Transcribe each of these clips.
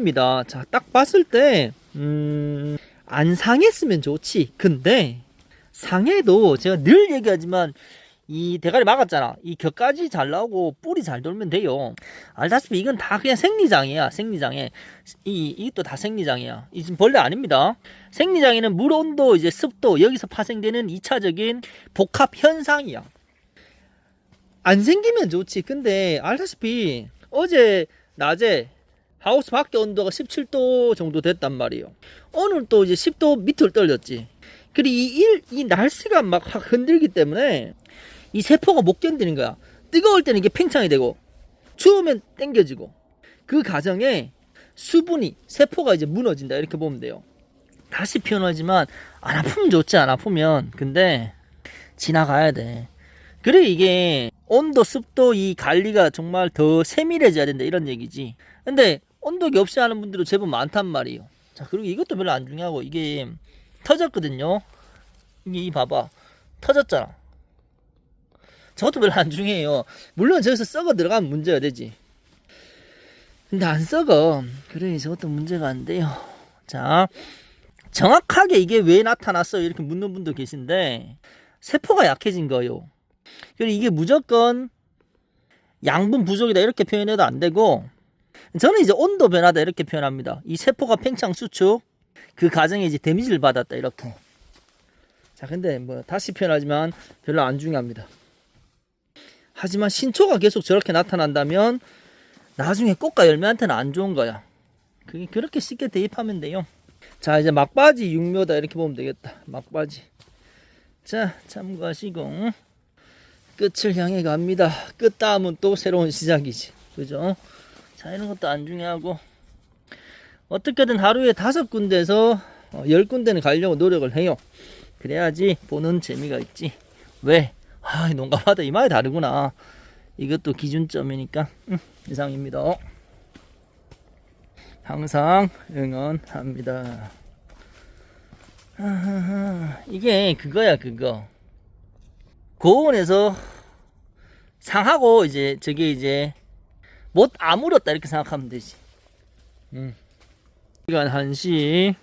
입니다. 자, 딱 봤을 때, 음, 안 상했으면 좋지. 근데, 상해도 제가 늘 얘기하지만, 이 대가리 막았잖아. 이 격까지 잘 나오고 뿌리 잘 돌면 돼요. 알다시피 이건 다 그냥 생리장이야. 생리장에 이 이것도 다 생리장이야. 이 지금 벌레 아닙니다. 생리장에는 물 온도 이제 습도 여기서 파생되는 2차적인 복합 현상이야. 안 생기면 좋지. 근데 알다시피 어제 낮에 하우스 밖에 온도가 17도 정도 됐단 말이에요. 오늘 또 이제 10도 밑으로 떨렸지. 그리고 이, 일, 이 날씨가 막 확 흔들기 때문에 이 세포가 못 견디는 거야. 뜨거울 때는 이게 팽창이 되고 추우면 땡겨지고 그 과정에 수분이 세포가 이제 무너진다 이렇게 보면 돼요. 다시 표현하지만 안 아프면 좋지 안 아프면 근데 지나가야 돼. 그래 이게 온도 습도 이 관리가 정말 더 세밀해져야 된다 이런 얘기지. 근데 온도계 없이 하는 분들도 제법 많단 말이에요. 자 그리고 이것도 별로 안 중요하고 이게 터졌거든요. 이게 이 봐봐 터졌잖아. 저것도 별로 안 중요해요. 물론 저기서 썩어 들어가면 문제가 되지. 근데 안 썩어. 그래, 저것도 문제가 안 돼요. 자, 정확하게 이게 왜 나타났어요? 이렇게 묻는 분도 계신데, 세포가 약해진 거예요. 그리고 이게 무조건 양분 부족이다. 이렇게 표현해도 안 되고, 저는 이제 온도 변화다. 이렇게 표현합니다. 이 세포가 팽창 수축, 그 과정에 이제 데미지를 받았다. 이렇게. 자, 근데 뭐, 다시 표현하지만 별로 안 중요합니다. 하지만 신초가 계속 저렇게 나타난다면 나중에 꽃과 열매한테는 안 좋은 거야. 그게 그렇게 쉽게 대입하면 돼요. 자 이제 막바지 육묘다 이렇게 보면 되겠다. 막바지. 자 참고하시고 끝을 향해 갑니다. 끝 다음은 또 새로운 시작이지. 그죠? 자 이런 것도 안 중요하고 어떻게든 하루에 다섯 군데에서 어, 열 군데는 가려고 노력을 해요. 그래야지 보는 재미가 있지. 왜? 아, 이 농가마다 이 말이 다르구나. 이것도 기준점이니까 음, 이상입니다. 항상 응원합니다. 이게 그거야 그거. 고온에서 상하고 이제 저게 이제 못 아물었다 이렇게 생각하면 되지. 음. 시간 1시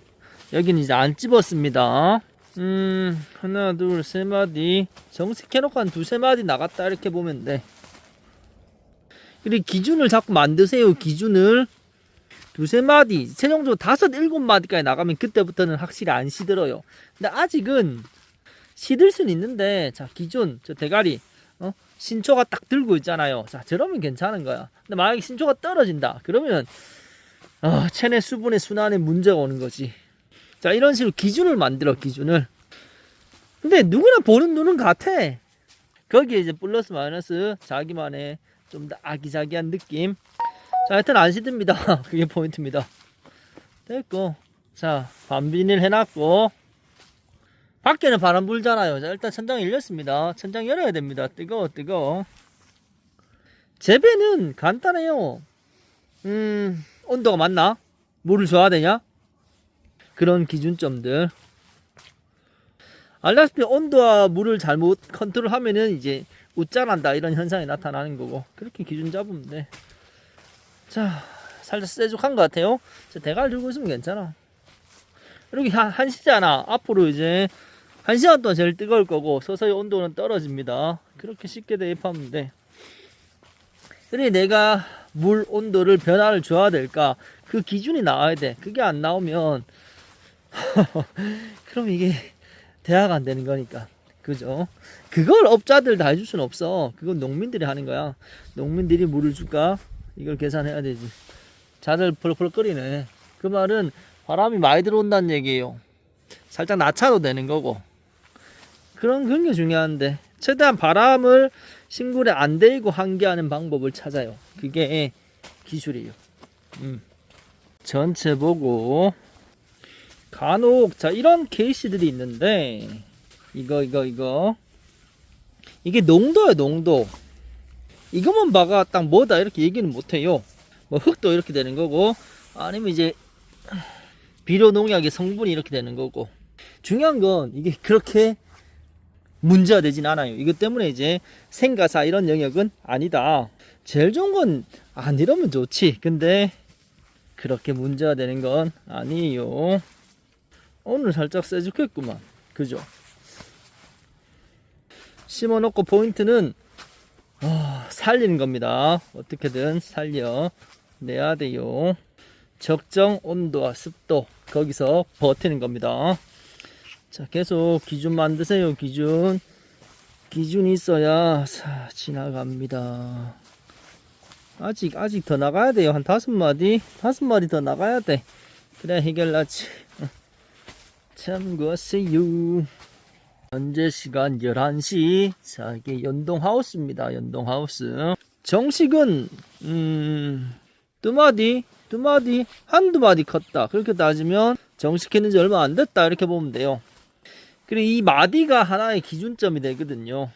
여기는 이제 안 집었습니다. 음, 하나, 둘, 세 마디. 정색해놓고 한 두세 마디 나갔다, 이렇게 보면 돼. 그리고 기준을 자꾸 만드세요, 기준을. 두세 마디, 최종적으로 다섯, 일곱 마디까지 나가면 그때부터는 확실히 안 시들어요. 근데 아직은 시들 수는 있는데, 자, 기준, 저 대가리, 어? 신초가 딱 들고 있잖아요. 자, 저러면 괜찮은 거야. 근데 만약에 신초가 떨어진다. 그러면, 어, 체내 수분의 순환에 문제가 오는 거지. 자 이런 식으로 기준을 만들어 기준을 근데 누구나 보는 눈은 같아 거기에 이제 플러스 마이너스 자기만의 좀 더 아기자기한 느낌 자 하여튼 안 시듭니다 그게 포인트입니다 됐고 자 반비닐 해놨고 밖에는 바람 불잖아요 자 일단 천장 열렸습니다 천장 열어야 됩니다 뜨거워 뜨거워 재배는 간단해요 음 온도가 맞나? 물을 줘야 되냐? 그런 기준점들. 알다시피 온도와 물을 잘못 컨트롤하면은 이제 웃자난다 이런 현상이 나타나는 거고 그렇게 기준 잡으면 돼. 자, 살짝 세죽한 것 같아요. 자, 대가리 들고 있으면 괜찮아. 이렇게 한, 한시잖아. 앞으로 이제 한 시간 동안 제일 뜨거울 거고 서서히 온도는 떨어집니다. 그렇게 쉽게 대입하면 돼. 그래 내가 물 온도를 변화를 줘야 될까? 그 기준이 나와야 돼. 그게 안 나오면 그럼 이게 대화가 안 되는 거니까. 그죠? 그걸 업자들 다 해줄 수는 없어. 그건 농민들이 하는 거야. 농민들이 물을 줄까? 이걸 계산해야 되지. 자들 펄펄 끓이네. 그 말은 바람이 많이 들어온다는 얘기예요. 살짝 낮춰도 되는 거고. 그런, 그런 게 중요한데. 최대한 바람을 심굴에 안 대고 환기하는 방법을 찾아요. 그게 기술이에요. 음. 전체 보고. 간혹 자 이런 케이스들이 있는데 이거 이거 이거 이게 농도야 농도 이것만 봐가 딱 뭐다 이렇게 얘기는 못해요 뭐 흙도 이렇게 되는 거고 아니면 이제 비료 농약의 성분이 이렇게 되는 거고 중요한 건 이게 그렇게 문제가 되진 않아요 이것 때문에 이제 생가사 이런 영역은 아니다 제일 좋은 건 안 이러면 좋지 근데 그렇게 문제가 되는 건 아니에요. 오늘 살짝 세죽했구만. 그죠? 심어놓고 포인트는 아, 살리는 겁니다. 어떻게든 살려 내야 돼요. 적정 온도와 습도 거기서 버티는 겁니다. 자, 계속 기준 만드세요. 기준. 기준이 있어야 자, 지나갑니다. 아직 아직 더 나가야 돼요. 한 다섯 마디, 다섯 마디 더 나가야 돼. 그래 해결나지. 어. 참고하세요. 현재 시간 11시. 자, 이게 연동 하우스입니다. 연동 하우스. 정식은 음, 두 마디, 두 마디, 한두 마디 컸다. 그렇게 따지면 정식했는 지 얼마 안 됐다. 이렇게 보면 돼요. 그리고 이 마디가 하나의 기준점이 되거든요.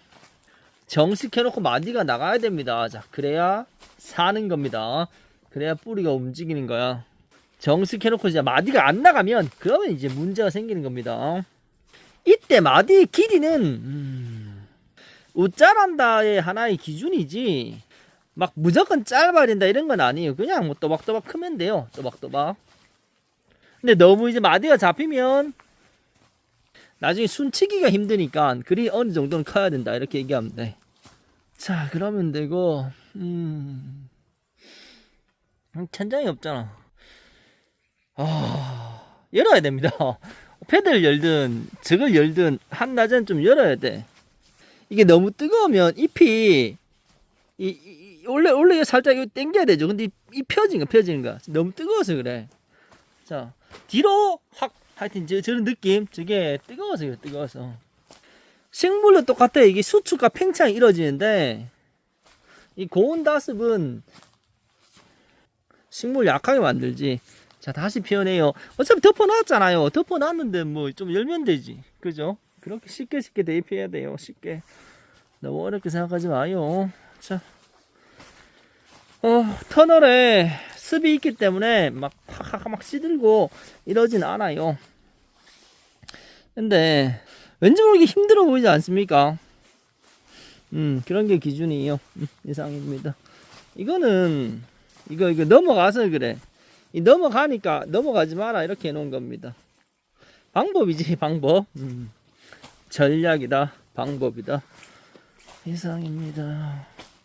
정식해놓고 마디가 나가야 됩니다. 자, 그래야 사는 겁니다. 그래야 뿌리가 움직이는 거야. 정식해놓고 이제 마디가 안 나가면 그러면 이제 문제가 생기는 겁니다. 이때 마디 길이는 음, 우짜란다의 하나의 기준이지 막 무조건 짧아야 된다 이런 건 아니에요. 그냥 뭐 또박또박 크면 돼요. 또박또박. 근데 너무 이제 마디가 잡히면 나중에 순치기가 힘드니까 글이 어느 정도는 커야 된다 이렇게 얘기하면 돼. 자 그러면 되고 음 음, 천장이 없잖아. 아 열어야 됩니다. 패드를 열든 저걸 열든 한낮엔 좀 열어야 돼. 이게 너무 뜨거우면 잎이 이, 이- 이- 원래 원래 살짝 이거 당겨야 되죠. 근데 이, 이 펴진 거 펴지는 거 너무 뜨거워서 그래. 자 뒤로 확 하여튼 저, 저런 느낌 저게 뜨거워서 그래 뜨거워서. 식물도 똑같아 이게 수축과 팽창이 이루어지는데 이 고온 다습은 식물 약하게 만들지. 자 다시 피어내요. 어차피 덮어놨잖아요. 덮어놨는데 뭐 좀 열면 되지. 그죠? 그렇게 쉽게 쉽게 대입해야 돼요. 쉽게. 너무 어렵게 생각하지 마요. 자. 어, 터널에 습이 있기 때문에 막 팍팍 막 시들고 이러진 않아요 근데 왠지 모르게 힘들어 보이지 않습니까? 음 그런 게 기준이에요. 음, 이상입니다. 이거는 이거 이거 넘어가서 그래. 이 넘어가니까 넘어가지 마라 이렇게 해놓은 겁니다. 방법이지 방법. 음, 전략이다 방법이다. 이상입니다.